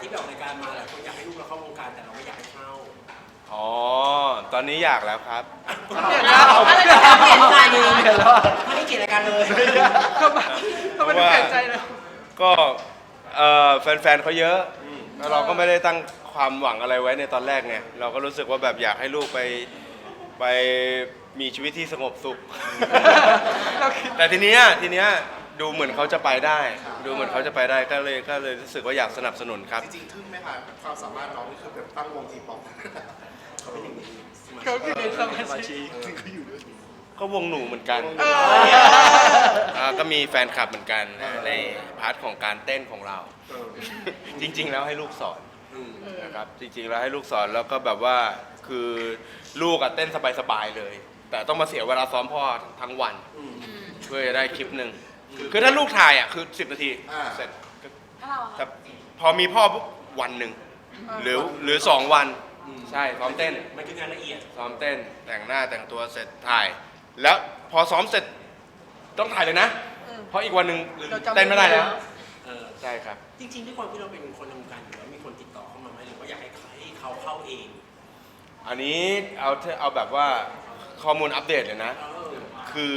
ที่แบบรายการมาหลายคนอยากให้ลูกเราเข้าวงการแต่เราไม่อยากให้เข้าอ๋อ ตอนนี้อยากแล้วครับเดี๋ยวนะอะไรจะเปลี่ยนรายการเลยเดี๋ยวแล้วไม่ได้เกลียดรายการเลยทำไมทำไมถึงเปลี่ยนใจเลยก็เอ่อแฟนๆเขาเยอะแล้วเราก็ไม่ได้ตั้งความหวังอะไรไว้ในตอนแรกไง เราก็รู้สึกว่าแบบอยากให้ลูกไปไปมีชีวิตที่สงบสุข เราคิด แต่ทีเนี้ยทีเนี้ย ดูเหมือนเขาจะไปได้ ดูเหมือนเขาจะไปได้ก็เลยก็เลยรู้สึกว่าอยากสนับสนุนครับ จริงๆทึ่งไหมคะความสามารถน้องนี่คือแบบตั้งวงทีป๊อปเขาเป็นอย่างนี้เขาคือในสมาชิกเขาอยู่ด้วยก็วงหนูเหมือนกันเอออ่าก็มีแฟนคลับเหมือนกันในพาร์ทของการเต้นของเรา เออจริง ๆ แล้วให้ลูกสอน อืม นะครับจริงๆแล้วให้ลูกสอนแล้วก็แบบว่าคือลูกอะเต้นสบายๆเลย แต่ต้องมาเสียเวลาซ้อมพ่อทั้งวัน อืม เพื่อจะได้คลิปหนึ่ง คือถ้าลูกถ่ายอะคือ 10 นาทีอ่า เสร็จก็แล้วเราอะแต่พอมีพ่อปุ๊บวันหนึ่งหรือหรือสองวันใช่ซ้อมเต้น มันคืองานละเอียด ซ้อมเต้นแต่งหน้าแต่งตัวเสร็จถ่าย แล้วพอซ้อมเสร็จต้องถ่ายเลยนะเพราะอีกวันหนึ่งเราจำ เต้นไม่ได้แล้วเออ ใช่ครับ จริงๆด้วยความที่เราเป็นคนในวงการอยู่แล้วมีคนติดต่อเข้ามาไหมหรือว่าอยากให้ให้เขาเข้าเองอันนี้เอาเถอะเอาแบบว่าข้อมูลอัปเดตเลยนะ เออคือ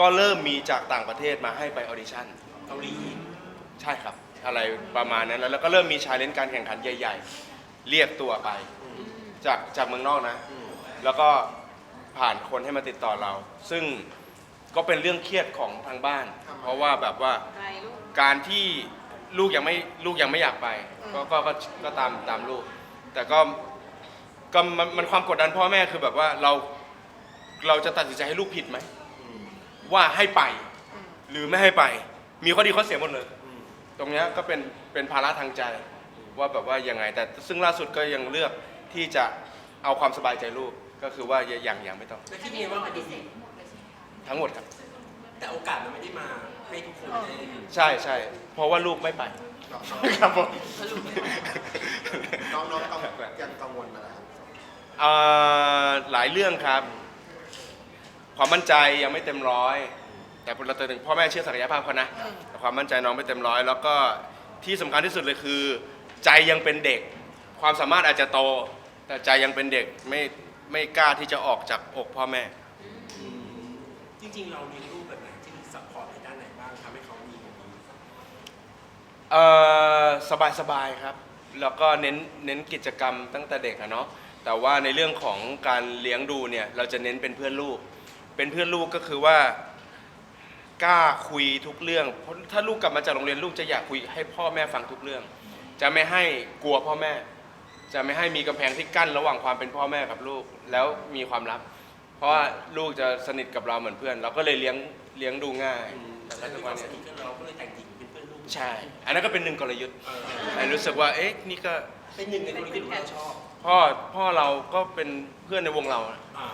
ก็เริ่มมีจากต่างประเทศมาให้ไปออดิชั่นเกาหลีใช่ครับ อะไรประมาณนั้นแล้วแล้วก็เริ่มมีชาเลนจ์การแข่งขันใหญ่ ๆ เรียกตัวไป จากจากเมืองนอกนะ แล้วก็ผ่านคนให้มาติดต่อเรา ซึ่งก็เป็นเรื่องเครียดของทางบ้าน เพราะว่าแบบว่าไกลลูก การที่ลูกยังไม่ลูกยังไม่อยากไป ก็ก็ก็ก็ตามตามลูก แต่ก็ก็มันมันความกดดันพ่อแม่คือแบบว่าเราเราจะตัดสินใจให้ลูกผิดไหม ว่าให้ไป หรือไม่ให้ไป มีข้อดีข้อเสียหมดเลย ตรงเนี้ยก็เป็นเป็นภาระทางใจว่าแบบว่ายังไง แต่ซึ่งล่าสุดก็ยังเลือกที่จะเอาความสบายใจลูกก็คือว่าอย่าอย่างอย่างไม่ต้องและที่นี่ว่ามันดีทั้งหมดครับ แต่โอกาสมันไม่ได้มาให้ทุกคนได้ใช่ใช่เพราะว่าลูกไม่ไปน้องครับผมน้องน้องกังยังกังวลอะไรครับ เอ่อหลายเรื่องครับ ความมั่นใจยังไม่เต็มร้อย แต่เราเตือนถึงพ่อแม่เชื่อศักยภาพเขานะแต่ความมั่นใจน้องไม่เต็มร้อยแล้วก็ที่สำคัญที่สุดเลยคือ ใจยังเป็นเด็ก ความสามารถอาจจะโต แต่ใจยังเป็นเด็กไม่ไม่กล้าที่จะออกจากอกพ่อแม่ จริงๆ เราเลี้ยงลูกแบบไหนที่ซัพพอร์ตในด้านไหนบ้างทำให้เขามีแบบนี้เอ่อสบายสบายๆครับ แล้วก็เน้นเน้นกิจกรรมตั้งแต่เด็กอะเนาะแต่ว่าในเรื่องของการเลี้ยงดูเนี่ยเราจะเน้นเป็นเพื่อนลูก เป็นเพื่อนลูกก็คือว่ากล้าคุยทุกเรื่องเพราะถ้าลูกกลับมาจากโรงเรียนลูกจะอยากคุยให้พ่อแม่ฟังทุกเรื่อง จะไม่ให้กลัวพ่อแม่ จะไม่ให้มีกำแพงที่กั้นระหว่างความเป็นพ่อแม่กับลูกแล้วมีความลับ เพราะว่าลูกจะสนิทกับเราเหมือนเพื่อน เราก็เลยเลี้ยงเลี้ยงดูง่ายแต่แต่ถ้าทุมีกควัวานมสเนี้นิทกันเราก็เลยแต่งหญิงเป็นเพื่อนลูกใช่ อันนั้นก็เป็นหนึ่งกลยุทธ์เออแต่รู้สึกว่า เอ๊ะ นี่ก็เป็นหนึ่งในคนที่เราชอบพ่อพ่อเราก็เป็นเพื่อนในวงเรานะอ่า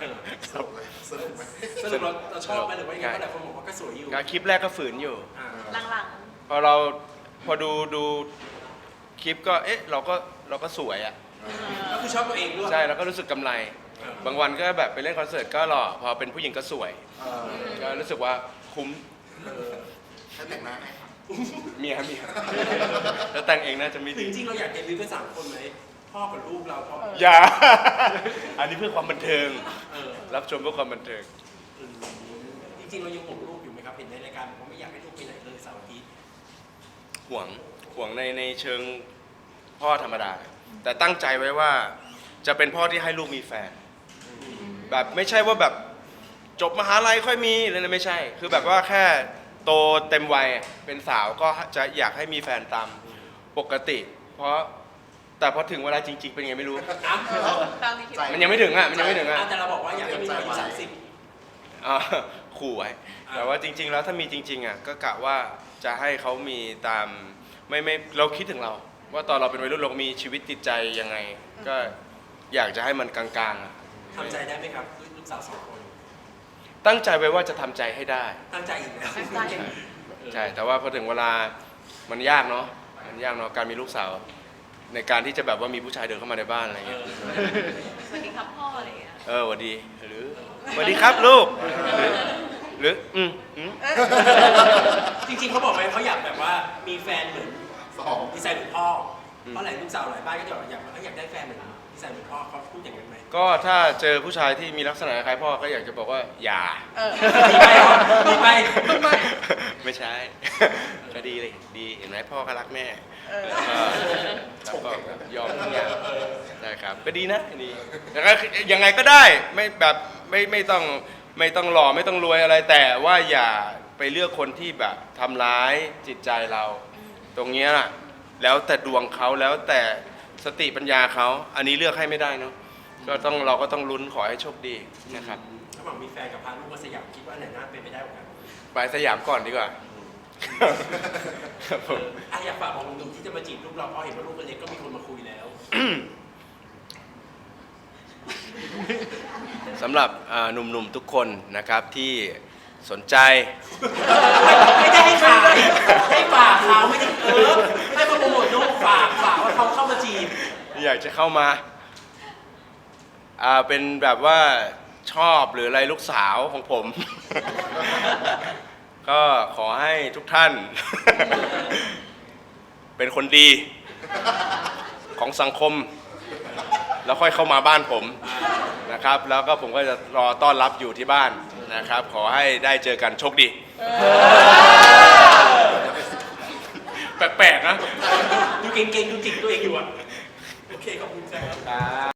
เออ สนุกไหมสนุกไหม สรุปเราเราชอบไหมหรือว่ายังไงก็หลายคนบอกว่าก็สวยอยู่การคลิปแรกก็ฝืนอยู่ อ่าหลังพอเราพอดูดูคลิปก็เอ๊ะเราก็เราก็สวยอะก็คือชอบตัวเองด้วย ใช่เราก็รู้สึกกำไรบางวันก็แบบไปเล่นคอนเสิร์ตก็หล่อพอเป็นผู้หญิงก็สวย เออก็รู้สึกว่าคุ้มเออให้แต่งหน้าให้ครับเมียเมียแล้วแต่งเองน่าจะไม่ถึดีงจริงๆเราอยากเดบิวต์กันสามคนไหมพ่อกับลูกเราพ่ออย่า อันนี้เพื่อความบันเทิง เออรับชมเพื่อความบันเทิงอืม จริงๆเรายังห่วงลูกอยู่ไหมครับเห็นในรายการบอกว่าไม่อยากให้ลูกไปไหนเลยเสาร์อาทิตย์ห่วงห่วงในในเชิงพ่อธรรมดา แต่ตั้งใจไว้ว่าจะเป็นพ่อที่ให้ลูกมีแฟน แบบไม่ใช่ว่าแบบจบมหาลัยค่อยมีเลยนะไม่ใช่ คือแบบว่าแค่โตเต็มวัยเป็นสาวก็จะอยากให้มีแฟนตามปกติ เพราะแต่พอถึงเวลาจริง ๆ เป็นไงไม่รู้อะๆตามที่คิดมันยังไม่ถึงอะมันยังไม่ถึงอะ แต่เราบอกว่าอยากให้มีอายุสามสิบ อ่าขู่ไว้อ่าแต่ว่าจริง ๆ แล้วถ้ามีจริง ๆอะก็กะว่าจะให้เขามีตามไม่ไม่เราคิดถึงเรา ว่าตอนเราเป็นวัยรุ่นเรามีชีวิตจิตใจยังไง ก็อยากจะให้มันกลางๆอะทำใจได้ไหมครับลูกสาวสองคน ตั้งใจไว้ว่าจะทำใจให้ได้ ตั้งใจอีกแล้วตั้งใจใช่แต่ว่าพอถึงเวลามันยากเนาะมันยากเนาะการมีลูกสาว ในการที่จะแบบว่ามีผู้ชายเดินเข้ามาในบ้านอะไรเอเงี้ยอสวัสดี ครับพ่ออะไรอย่างเงี้ย เออหวัสดีหรือสวัสดีครับลูกหรือหรืออืมอืมจริงๆเขาบอกไหมเขาอยากแบบว่ามีแฟนเหมือนสองดีไซน์เหมือนพ่อเพราะหลายลูกสาวหลายบ้านก็จะบอกอยากอยากได้แฟนเหมือนดีไซน์เหมือนพ่อเขาพูดอย่างนั้นไหมก็ถ้าเจอผู้ชายที่มีลักษณะคล้ายพ่อก็อยากจะบอกว่าอย่า เออ มีไปเหรอมีไปไม่ไม่ใช่ ก็ดีเลยดีเห็นไหมพ่อก็รักแม่เออ แล้วก็แล้วก็ยอมทุกอย่างใช่ ครับก็ดีนะดียังไงยังไงก็ได้ไม่แบบไม่ไม่ต้องไม่ต้องหล่อไม่ต้องรวยอะไร แต่ว่าอย่าไปเลือกคนที่แบบทำร้ายจิตใจเรา ตรงเนี้ยน่ะแล้วแต่ดวงเขาแล้วแต่สติปัญญาเขาอันนี้เลือกให้ไม่ได้เนาะก็ต้องเราก็ต้องลุ้นขอให้โชคดีนะครับระหว่างมีแฟนกับพาลูกมาสยามคิดว่าอันไหนน่าเป็นไปได้กว่ากันไปสยามก่อนดีกว่าครับผมอะอยากฝากบอกหนุ่มๆที่จะมาจีบลูกเราเพราะเห็นว่าลูกคนเล็กก็มีคนมาคุยแล้ว สำหรับอ่าหนุ่มๆทุกคนนะครับที่สนใจ ไม่ได้ให้ขายให้ฝากเขาไม่ได้เออให้มาโปรโมทลูกฝากฝากว่าเขาเข้ามาจีบอยากจะเข้ามา อ่า เป็นแบบว่าชอบหรืออะไรลูกสาวของผม ก็ขอให้ทุกท่าน เป็นคนดี ของสังคม แล้วค่อยเข้ามาบ้านผม นะครับ แล้วก็ผมก็จะรอต้อนรับอยู่ที่บ้านนะครับ ขอให้ได้เจอกันโชคดีแปลกๆนะ ดูเก่งๆ ดูจิกตัวเองอยู่อะ โอเค ขอบคุณครับ